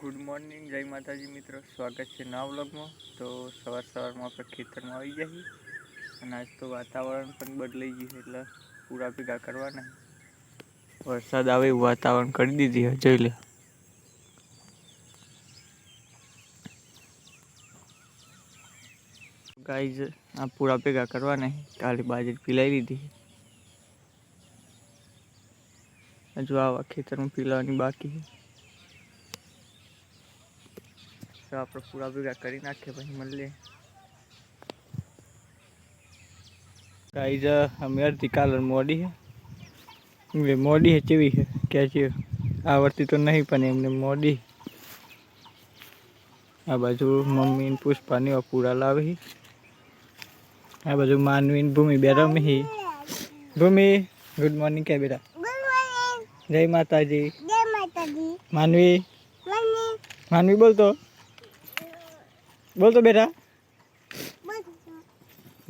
Good morning જય માતાજી મિત્રો. સ્વાગત છે નવા વ્લોગમાં. તો સવાર સવારમાં આપણે ખેતરમાં આવી જઈએ. અને આજ તો વાતાવરણ પણ બદલાઈ ગયું એટલે પૂરા ભેગા કરવાના વરસાદ આવે એવું વાતાવરણ કરી દીધી છે, જોઈ લે. ગાઈઝ, આ પૂરા ભેગા કરવાના. કાલે બાજરી પીલાઈ દીધી હજુ આવા ખેતરમાં પીલાવાની બાકી છે. તો આપણે પૂરા ભેગા કરી નાખીએ પછી મળીએ ગાઈઝ અમે અડધી કાલર મોડી છે એ મોડી છે કેવી છે કે છે આવડતી તો નહીં પણ એમને મોડી આ બાજુ મમ્મી ને પુષ્પાની વા પૂરા લાવે છે આ બાજુ માનવી ને ભૂમિ બે રમી ભૂમિ ગુડ મોર્નિંગ કે બેટા જય માતાજી જય માતાજી માનવી મમ્મી માનવી બોલતો બોલતો બેટા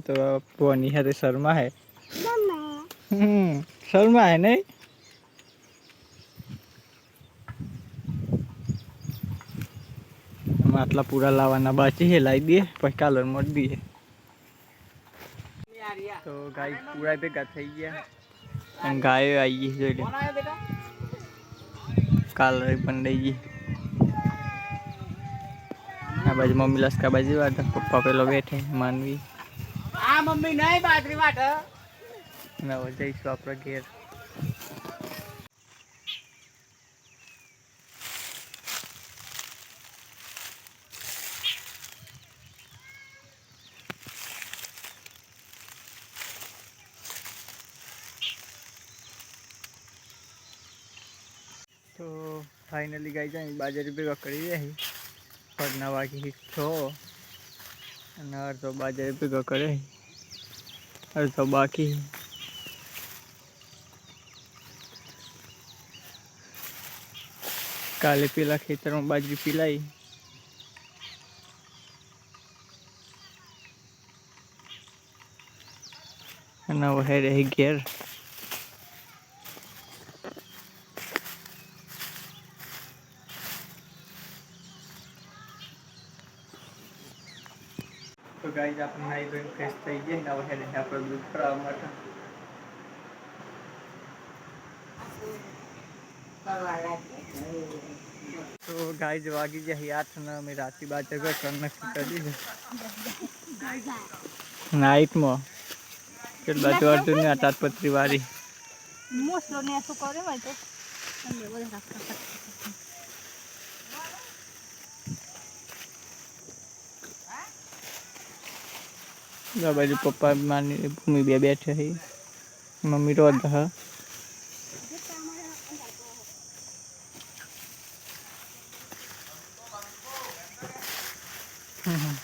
તો પોની સાથે શર્મા હે મમ્મા હમ શર્મા હે નહીં આમાં આટલા પૂરા લાવવાના બાકી છે લાવી દઈએ પછી કાલર મોડી દઈએ તો ગાય પૂરા ભેગા થઈ ગયા અને ગાયો આવી ગઈ જોઈ લે કાલર પણ લઈ ગઈ આ બાજુ મમ્મી લસકા બાજુ વાટ પપ્પા પેલો બેઠે માનવી આ મમ્મી નહીં બાજરી વાટ અને હવે જઈશું આપણે ઘેર તો ફાઇનલી ગાઈ જાય બાજરી ભેગા કરી રહી ફળના વાગી છો અને અડધો બાજરી ભેગો કરે અડધો બાકી. કાલે પેલા ખેતરમાં બાજરી પીલાઈ. અને વહે રહી ઘેર. તો ગાઈઝ આપણે નાઈ ધોઈને ફ્રેશ થઈ ગયા ને હવે હેડે આપણે દૂધ ભરાવવા માટે તો ગાઈઝ વાગી જાય આઠ ને અમે રાતે બાર જગા કરી નક્કી કરી છે નાઇટમાં કેટલા બાજુ અર્જુન ને તાટપત્રી વાળી મોસલો ને શું કરે હોય તો આ બાજુ પપ્પા માની ભૂમિ બે બેઠે છે મમ્મી રોધ હ હમ હમ.